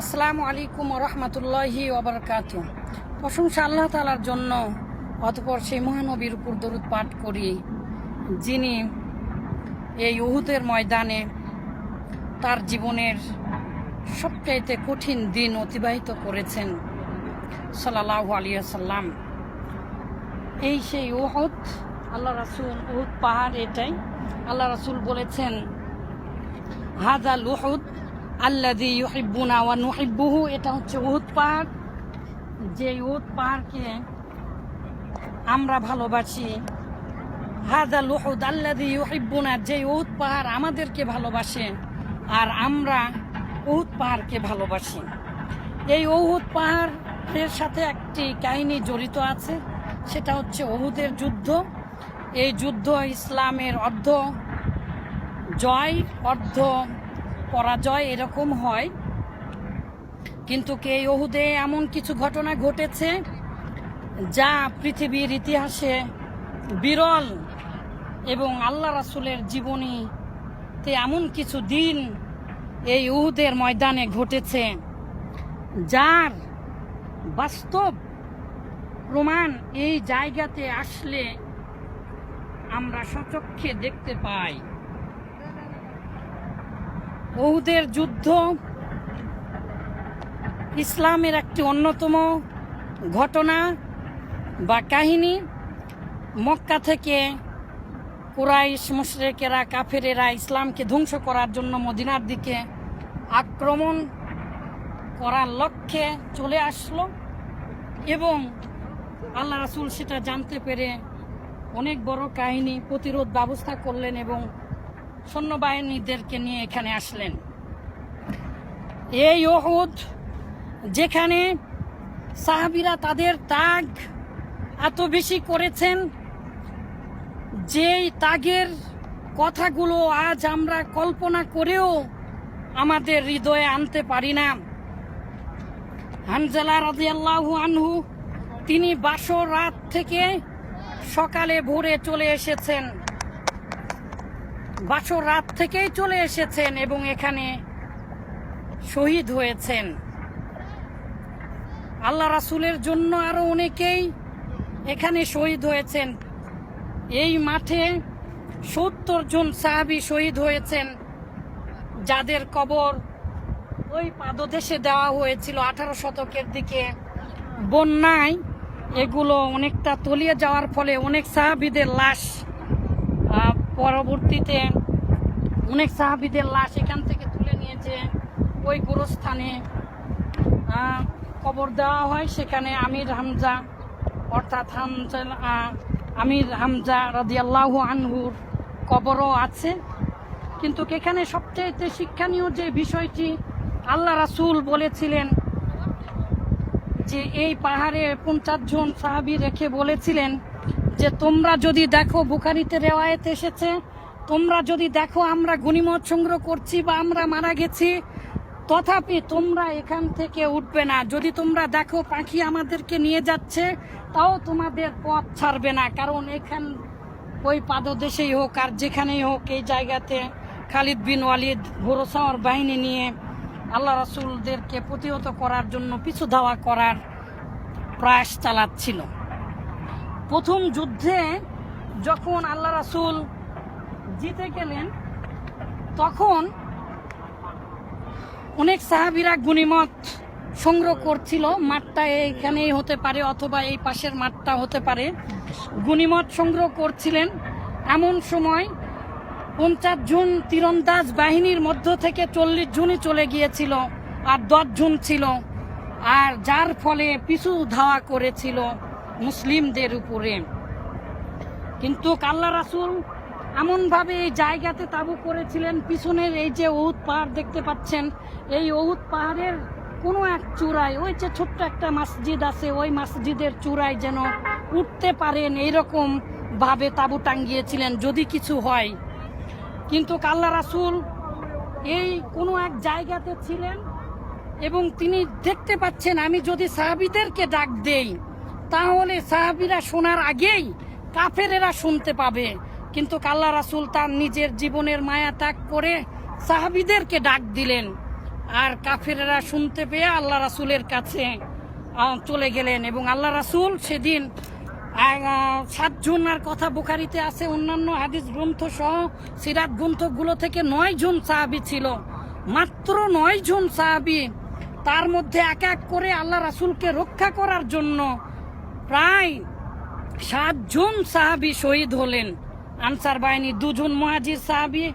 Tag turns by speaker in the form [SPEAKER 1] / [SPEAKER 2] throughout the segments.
[SPEAKER 1] আসসালামু আলাইকুম রহমতুল্লাহি ওবরকাত প্রশংসা আল্লাহ তালার জন্য, অতপর সেই মহানবীর উপর দরুদ পাঠ করি, যিনি এই উহুদের ময়দানে তার জীবনের সবচাইতে কঠিন দিন অতিবাহিত করেছেন সাল্লাহ আলিয়া সাল্লাম এই সেই উহুদ, আল্লাহ রাসুল, উহুদ পাহাড় এটাই। আল্লাহ রাসুল বলেছেন হাজা লুহুদ আল্লাদি ইউহিব্বুনা ওয়া নুহিব্বুহু, এটা হচ্ছে উহুদ পাহাড় যে উহুদ পাহাড়কে আমরা ভালোবাসি হাজা লুহুদ আল্লাদি ইউহিব্বুনা, যে উহুদ পাহাড় আমাদেরকে ভালোবাসে আর আমরা উহুদ পাহাড়কে ভালোবাসি। এই উহুদ পাহাড়ের সাথে একটি কাহিনী জড়িত আছে, সেটা হচ্ছে উহুদের যুদ্ধ। এই যুদ্ধ ইসলামের অর্ধ জয়, অর্ধ পরাজয় এরকম হয়। কিন্তু কে ওহুদে এমন কিছু ঘটনা ঘটেছে যা পৃথিবীর ইতিহাসে বিরল এবং আল্লাহ রাসুলের জীবনীতে এমন কিছু দিন এই উহুদের ময়দানে ঘটেছে যার বাস্তব প্রমাণ এই জায়গাতে আসলে আমরা সচক্ষে দেখতে পাই। ওহুদের যুদ্ধ ইসলামের একটি অন্যতম ঘটনা বা কাহিনী। মক্কা থেকে কুরাইশ মুশরেকেরা, কাফেরেরা ইসলামকে ধ্বংস করার জন্য মদিনার দিকে আক্রমণ করার লক্ষ্যে চলে আসলো এবং আল্লাহ রাসুল সেটা জানতে পেরে অনেক বড় কাহিনী প্রতিরোধ ব্যবস্থা করলেন এবং সৈন্যবাহিনীদেরকে নিয়ে এখানে আসলেন। এই ওহুদ যেখানে সাহাবিরা তাদের তাগ এত বেশি করেছেন, যেই তাগের কথাগুলো আজ আমরা কল্পনা করেও আমাদের হৃদয়ে আনতে পারি না। হানজালা রাজিয়াল্লাহু আনহু, তিনি বাসর রাত থেকে সকালে ভোরে চলে এসেছেন। বাসর রাত থেকেই চলে এসেছেন এবং এখানে শহীদ হয়েছেন। আল্লাহ রাসুলের জন্য আরও অনেকেই এখানে শহীদ হয়েছেন। এই মাঠে সত্তর জন সাহাবি শহীদ হয়েছেন, যাদের কবর ওই পাদদেশে দেওয়া হয়েছিল আঠারো শতকের দিকে। বন্যায় এগুলো অনেকটা তলিয়ে যাওয়ার ফলে অনেক সাহাবিদের লাশ পরবর্তীতে অনেক সাহাবিদের লাশ এখান থেকে তুলে নিয়েছে। ওই গুরুস্থানে কবর দেওয়া হয়। সেখানে আমির হামজা, অর্থাৎ হামজা আমির হামজা রাদিয়াল্লাহু আনহুর কবরও আছে। কিন্তু এখানে সবচেয়ে শিক্ষণীয় যে বিষয়টি আল্লাহ রাসূল বলেছিলেন যে, এই পাহাড়ে পঞ্চাশ জন সাহাবি রেখে বলেছিলেন যে তোমরা যদি দেখো বুখারিতে রেওয়ায়ত এসেছে, তোমরা যদি দেখো আমরা গণিমত সংগ্রহ করছি বা আমরা মারা গেছি, তথাপি তোমরা এখান থেকে উঠবে না। যদি তোমরা দেখো পাখি আমাদেরকে নিয়ে যাচ্ছে, তাও তোমাদের পথ ছাড়বে না। কারণ এখান ওই পাদদেশেই হোক আর যেখানেই হোক এই জায়গাতে খালিদ বিন ওয়ালিদ ভরসাওয়ার বাহিনী নিয়ে আল্লাহ রাসুলদেরকে প্রতিহত করার জন্য পিছু ধাওয়া করার প্রয়াস চালাচ্ছিল। প্রথম যুদ্ধে যখন আল্লাহ রাসুল জিতে গেলেন, তখন অনেক সাহাবিরা গুনিমত সংগ্রহ করছিল, মাঠটা এইখানেই হতে পারে অথবা এই পাশের মাঠটা হতে পারে। গুনিমত সংগ্রহ করছিলেন। এমন সময় পঞ্চাশ জন তীরন্দাজ বাহিনীর মধ্য থেকে চল্লিশ জনই চলে গিয়েছিল আর দশ জন ছিল। আর যার ফলে পিছু ধাওয়া করেছিল। মুসলিমদের উপরে। কিন্তু কাল্লা রাসুল এমনভাবে এই জায়গাতে তাবু করেছিলেন, পিছনের এই যে ঔদ পাহাড় দেখতে পাচ্ছেন, এই ঔদ পাহাড়ের কোনো এক চূড়ায়, ওই যে ছোট্ট একটা মসজিদ আছে, ওই মসজিদের চূড়ায় যেন উঠতে পারেন এইরকম ভাবে তাবু টাঙ্গিয়েছিলেন যদি কিছু হয়। কিন্তু কাল্লা রাসুল এই কোনো এক জায়গাতে ছিলেন এবং তিনি দেখতে পাচ্ছেন, আমি যদি সাহাবিদেরকে ডাক দেই তাহলে সাহাবিরা শোনার আগেই কাফেরেরা শুনতে পাবে। কিন্তু কাল্লা রাসুল তার নিজের জীবনের মায়া ত্যাগ করে সাহাবিদেরকে ডাক দিলেন। আর কাফেরেরা শুনতে পেয়ে আল্লাহ রাসুলের কাছে চলে গেলেন এবং আল্লাহ রাসুল সেদিন সাত জনের কথা বোখারিতে আছে, অন্যান্য হাদিস গ্রন্থ সহ সিরাত গ্রন্থগুলো থেকে নয় জন সাহাবি ছিল। মাত্র নয় জন সাহাবি তার মধ্যে এক এক করে আল্লাহ রাসুলকে রক্ষা করার জন্য প্রায় সাতজন সাহাবি শহীদ হলেন। আনসার বাহিনী দুজন মহাজির সাহাবি,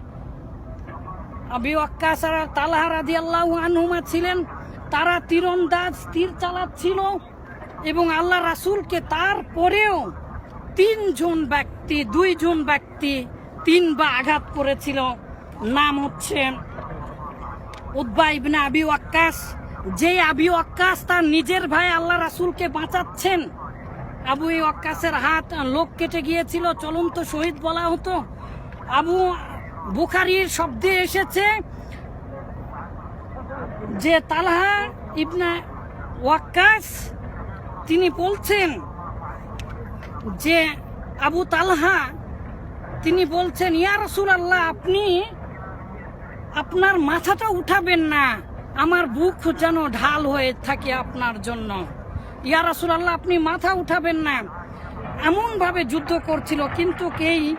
[SPEAKER 1] আবি ওয়াক্কাস আর তালহা রাদিয়াল্লাহু আনহুমা ছিলেন। তারা তীরন্দাজ, তীর চালাচ্ছিল এবং আল্লাহ রাসূলকে তারপরেও তিনজন ব্যক্তি, দুইজন ব্যক্তি তিনবার আঘাত করেছিল। নাম হচ্ছে উদ্বা ইবনে আবি ওয়াক্কাস। যে আবি ওয়াক্কাস তার নিজের ভাই আল্লাহ রাসুলকে বাঁচাচ্ছেন আবু ওয়াক্কাসের হাত লোক কেটে গিয়েছিল চলন্ত শহীদ বলা হতো। আবু বুখারির শব্দে এসেছে যে তালহা ইবনা ওয়াক্কাস, তিনি বলছেন যে আবু তালহা, তিনি বলছেন, ইয়া রসুল আল্লাহ আপনি আপনার মাথাটা উঠাবেন না, আমার বুক যেন ঢাল হয়ে থাকে আপনার জন্য। ইয়া রাসূলুল্লাহ, আপনি মাথা উঠাবেন না। এমনভাবে যুদ্ধ করছিল, কিন্তু কেই?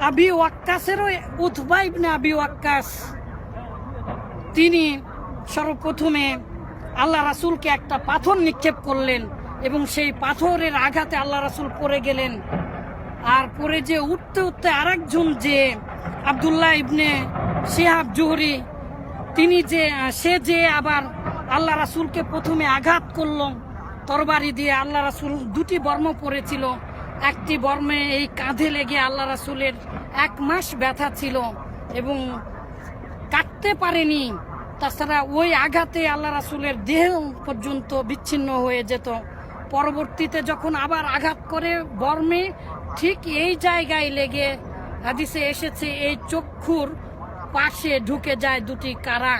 [SPEAKER 1] আবি ওয়াক্কাসেরও উতবা ইবনে আবি ওয়াক্কাস। তিনি সর্বপ্রথমে আল্লাহ রাসুলকে একটা পাথর নিক্ষেপ করলেন এবং সেই পাথরের আঘাতে আল্লাহ রাসূল পড়ে গেলেন। আর পরে যে উঠতে উঠতে আরেকজন যে আব্দুল্লাহ ইবনে শিহাব জুহরি, তিনি যে, সে যে আবার আল্লাহ রাসূলকে প্রথমে আঘাত করল তরবারি দিয়ে আল্লাহ রাসূল দুটি বর্ম পড়েছিল একটি বর্মে এই কাঁধে লেগে আল্লাহ রাসূলের এক মাস ব্যথা ছিল এবং কাটতে পারেনি। তাছাড়া ওই আঘাতে আল্লাহ রাসূলের দেহ পর্যন্ত বিচ্ছিন্ন হয়ে যেত। পরবর্তীতে যখন আবার আঘাত করে বর্মে ঠিক এই জায়গায় লেগে হাদিসে এসেছে, এই চক্ষুর পাশে ঢুকে যায় দুটি কারা।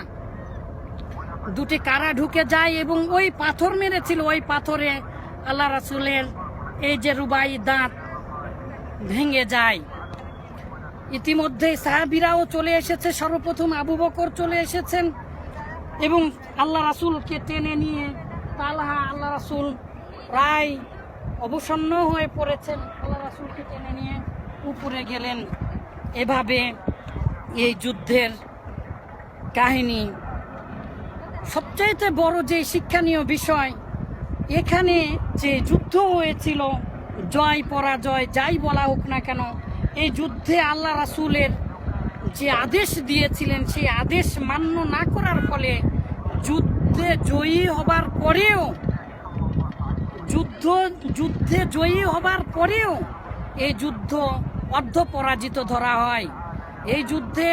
[SPEAKER 1] দুটি কারা ঢুকে যায় এবং ওই পাথর মেরেছিল, ওই পাথরে আল্লাহ রাসুলের এই যে রুবাই দাঁত ভেঙে যায়। ইতিমধ্যে সাহাবিরাও চলে এসেছে, সর্বপ্রথম আবু বকর চলে এসেছেন এবং আল্লাহ রাসুলকে টেনে নিয়ে তালহা আল্লাহ রাসুল প্রায় অবসন্ন হয়ে পড়েছেন। আল্লাহ রাসুলকে টেনে নিয়ে উপরে গেলেন। এভাবে এই যুদ্ধের কাহিনী সবচাইতে বড় যে শিক্ষণীয় বিষয়, এখানে যে যুদ্ধ হয়েছিল, জয় পরাজয় যাই বলা হোক না কেন, এই যুদ্ধে আল্লাহ রাসুলের যে আদেশ দিয়েছিলেন, সেই আদেশ মান্য না করার ফলে যুদ্ধে জয়ী হবার পরেও, যুদ্ধ, যুদ্ধে জয়ী হবার পরেও এই যুদ্ধ অর্ধ পরাজিত ধরা হয়। এই যুদ্ধে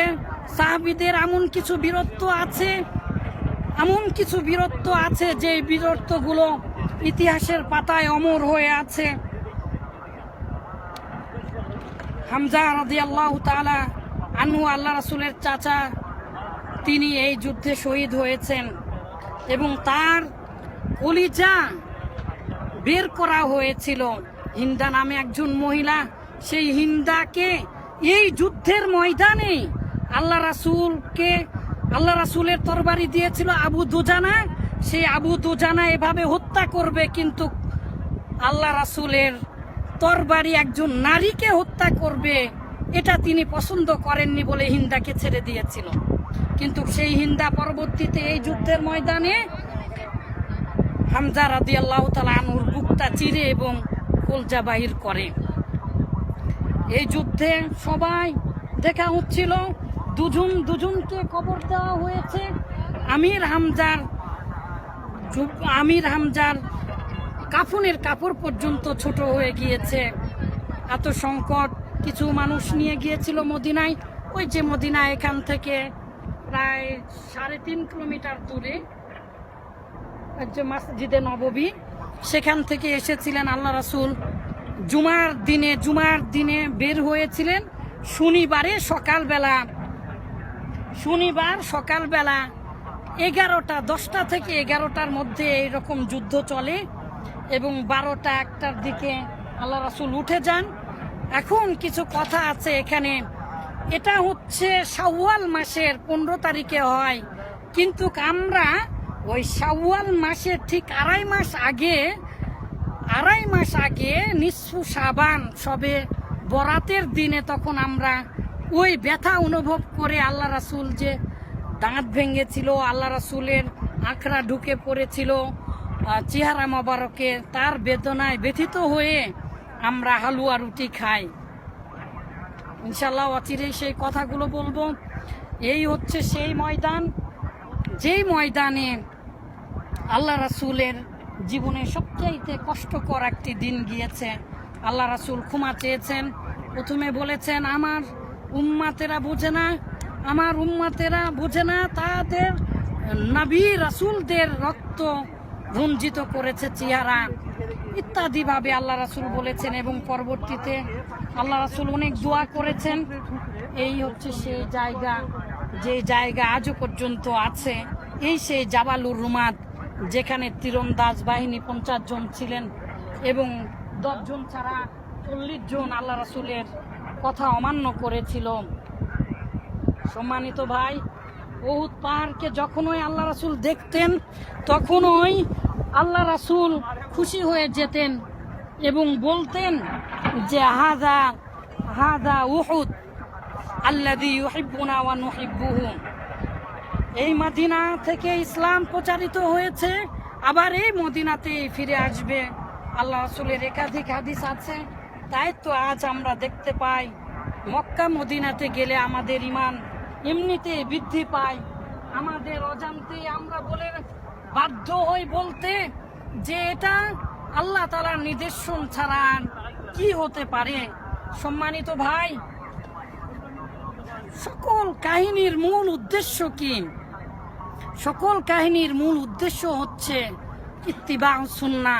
[SPEAKER 1] সাহাবিদের এমন কিছু বীরত্ব আছে এমন কিছু বীরত্ব আছে যে বীরত্বগুলো ইতিহাসের পাতায় অমর হয়ে আছে। হামজা রাজি আল্লাহ তালা আনহু, আল্লাহ রাসুলের চাচা, তিনি এই যুদ্ধে শহীদ হয়েছেন এবং তার কলিজা বের করা হয়েছিল। হিন্দা নামে একজন মহিলা, সেই হিন্দাকে এই যুদ্ধের ময়দানে আল্লাহ রাসূলকে আল্লাহ রাসূলের তরবারি দিয়েছিল আবু দুজানা। সেই আবু দুজানা এভাবে হত্যা করবে, কিন্তু আল্লাহ রাসূলের তরবারি একজন নারীকে হত্যা করবে, এটা তিনি পছন্দ করেননি বলে হিন্দাকে ছেড়ে দিয়েছিল। কিন্তু সেই হিন্দা পরবর্তীতে এই যুদ্ধের ময়দানে হামজা রাদি আল্লাহ আনুর বুকটা চিরে এবং কলজা বাহির করে। এই যুদ্ধে সবাই দেখা হচ্ছিল দুজন দুজনকে কবর দেওয়া হয়েছে। আমির হামজার আমির হামজার কাফনের কাপড় পর্যন্ত ছোট হয়ে গিয়েছে। এত সংকট, কিছু মানুষ নিয়ে গিয়েছিল মদিনায়। ওই যে মদিনা এখান থেকে প্রায় সাড়ে তিন কিলোমিটার দূরে যে মসজিদে নববী। সেখান থেকে এসেছিলেন আল্লাহ রাসূল। জুমার দিনে জুমার দিনে বের হয়েছিলেন। শনিবারে সকালবেলা শনিবার সকালবেলা এগারোটা, দশটা থেকে এগারোটার মধ্যে এইরকম যুদ্ধ চলে এবং বারোটা একটার দিকে আল্লাহ রাসুল উঠে যান। এখন কিছু কথা আছে এখানে। এটা হচ্ছে শাওয়াল মাসের পনেরো তারিখে হয়। কিন্তু আমরা ওই শাওয়াল মাসের ঠিক আড়াই মাস আগে, আড়াই মাস আগে নিঃসু সাবান সবে বরাতের দিনে তখন আমরা ওই ব্যথা অনুভব করে আল্লাহ রাসুল যে দাঁত ভেঙেছিল, আল্লাহ রাসুলের আঁকড়া ঢুকে পড়েছিল চেহারা মোবারকে, তার বেদনায় ব্যথিত হয়ে আমরা হালুয়া রুটি খাই। ইনশাল্লাহ অচিরেই সেই কথাগুলো বলব। এই হচ্ছে সেই ময়দান, যেই ময়দানে আল্লাহ রাসুলের জীবনে সবচাইতে কষ্টকর একটি দিন গিয়েছে। আল্লাহ রাসুল ক্ষমা চেয়েছেন, প্রথমে বলেছেন, আমার উম্মাতেরা বোঝে না, আমার উম্মাতেরা বোঝে না, তাদের নবী রাসুলদের রক্ত রঞ্জিত করেছে চেহারা। ইত্যাদি ভাবে আল্লাহ রাসুল বলেছেন এবং পরবর্তীতে আল্লাহ রাসুল অনেক দোয়া করেছেন। এই হচ্ছে সেই জায়গা, যে জায়গা আজও পর্যন্ত আছে। এই সেই জাবালুর রুমাদ, যেখানে তীরন্দাজ বাহিনী পঞ্চাশ জন ছিলেন এবং দশজন ছাড়া চল্লিশ জন আল্লাহ রাসুলের কথা অমান্য করেছিল। সম্মানিত ভাই বহুত পাহাড়কে যখনই আল্লাহ রাসুল দেখতেন, তখনই আল্লাহ রাসুল খুশি হয়ে যেতেন এবং বলতেন যে, হাদা হাদা উহুদ আল্লাদি ইউহিব্বুনা ওয়া নুহিব্বুহু। এই মদিনা থেকে ইসলাম প্রচারিত হয়েছে, আবার এই মদিনাতেই ফিরে আসবে। আল্লাহ রাসুলের একাধিক হাদিস আছে তাই তো আজ আমরা দেখতে পাই, মক্কা মদিনাতে গেলে আমাদের ইমান এমনিতে বৃদ্ধি পায়। আমাদের অজান্তে আমরা বলে বাধ্য হই বলতে যে এটা আল্লাহ তালার নির্দেশন ছাড়া কি হতে পারে। সম্মানিত ভাই, সকল কাহিনীর মূল উদ্দেশ্য কি? সকল কাহিনীর মূল উদ্দেশ্য হচ্ছে ইত্তিবা সুন্না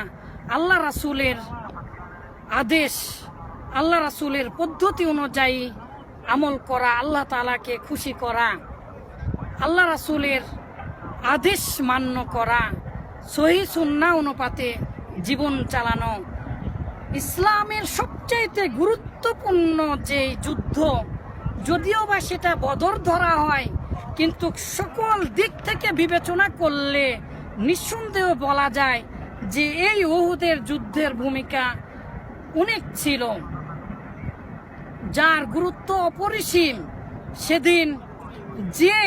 [SPEAKER 1] আল্লাহ রাসুলের আদেশ। আল্লাহ রাসুলের পদ্ধতি অনুযায়ী আমল করা, আল্লাহ তালাকে খুশি করা, আল্লাহ রাসুলের আদেশ মান্য করা, সহি সুন্না অনুপাতে জীবন চালানো। ইসলামের সবচাইতে গুরুত্বপূর্ণ যে যুদ্ধ, যদিও বা সেটা বদর ধরা হয়, কিন্তু সকল দিক থেকে বিবেচনা করলে নিঃসন্দেহ বলা যায় যে এই ওহুদের যুদ্ধের ভূমিকা অনেক ছিল। যার গুরুত্ব অপরিসীম, সেদিন যে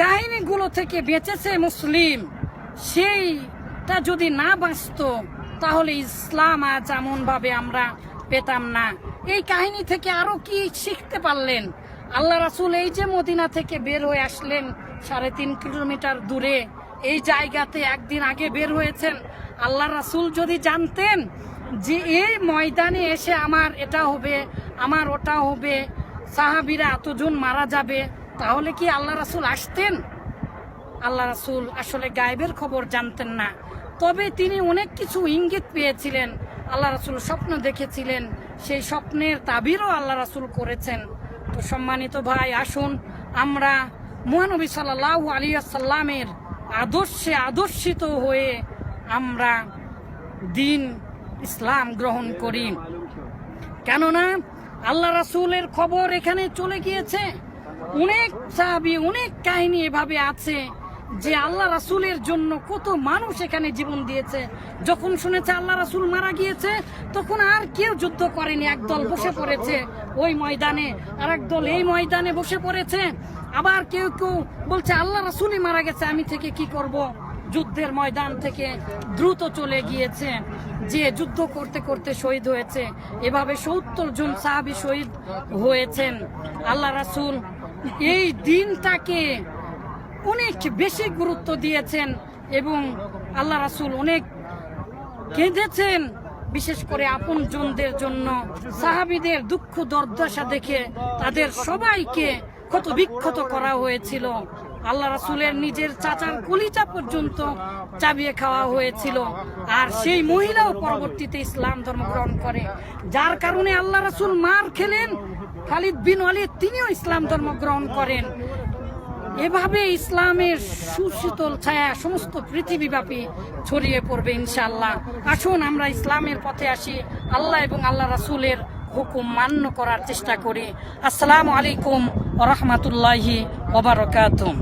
[SPEAKER 1] কাহিনীগুলো থেকে বেঁচেছে মুসলিম, সেইটা যদি না বাঁচত, তাহলে ইসলাম আজ এমনভাবে আমরা পেতাম না। এই কাহিনী থেকে আরও কি শিখতে পারলেন? আল্লাহ রাসুল এই যে মদিনা থেকে বের হয়ে আসলেন সাড়ে তিন কিলোমিটার দূরে, এই জায়গাতে একদিন আগে বের হয়েছেন। আল্লাহ রাসুল যদি জানতেন যে এই ময়দানে এসে আমার এটা হবে আমার ওটা হবে। সাহাবিরা এতজন মারা যাবে, তাহলে কি আল্লাহ রাসুল আসতেন? আল্লাহ রাসুল আসলে গায়েবের খবর জানতেন না। তবে তিনি অনেক কিছু ইঙ্গিত পেয়েছিলেন, আল্লাহ রাসুল স্বপ্ন দেখেছিলেন, সেই স্বপ্নের তাবিরও আল্লাহ রাসুল করেছেন। তো সম্মানিত ভাই, আসুন আমরা মহানবী সাল্লাহ আলিয়াসাল্লামের আদর্শে আদর্শিত হয়ে আমরা দিন ইসলাম গ্রহণ করি। কেননা আল্লাহ রাসুলের খবর এখানে চলে গিয়েছে। অনেক সাহাবি, অনেক কাহিনী এভাবে আছে যে আল্লাহ রাসুলের জন্য কত মানুষ এখানে জীবন দিয়েছে। যখন শুনেছে আল্লাহ রাসুল মারা গিয়েছে, তখন আর কেউ যুদ্ধ করেনি, একদল বসে পড়েছে ওই ময়দানে, আর একদল এই ময়দানে বসে পড়েছে। আবার কেউ কেউ বলছে, আল্লাহ রাসুলই মারা গেছে, আমি থেকে কি করব? যুদ্ধের ময়দান থেকে দ্রুত চলে গিয়েছে। যে যুদ্ধ করতে করতে শহীদ হয়েছে, এভাবে সত্তর জন সাহাবি শহীদ হয়েছেন। আল্লাহ রাসুল এই দিনটাকে অনেক বেশি গুরুত্ব দিয়েছেন এবং আল্লাহ রাসুল অনেক কেঁদেছেন, বিশেষ করে আপন জনদের জন্য। সাহাবিদের দুঃখ, দুর্দশা দেখে তাদের সবাইকে কত বিক্ষত করা হয়েছিল। আল্লাহ রাসুলের নিজের চাচার কলিজা পর্যন্ত চাবিয়ে খাওয়া হয়েছিল। আর সেই মহিলাও পরবর্তীতে ইসলাম ধর্ম গ্রহণ করে। যার কারণে আল্লাহ রাসুল মার খেলেন। খালিদ বিন ওয়ালিদ তিনিও ইসলাম ধর্ম গ্রহণ করেন। এভাবে ইসলামের সুশীতল ছায়া সমস্ত পৃথিবীব্যাপী ছড়িয়ে পড়বে ইনশাল্লাহ আসুন আমরা ইসলামের পথে আসি। আল্লাহ এবং আল্লাহ রাসুলের হুকুম মান্য করার চেষ্টা করি। আসসালামু আলাইকুম রহমতুল্লাহি ওবরকাতুম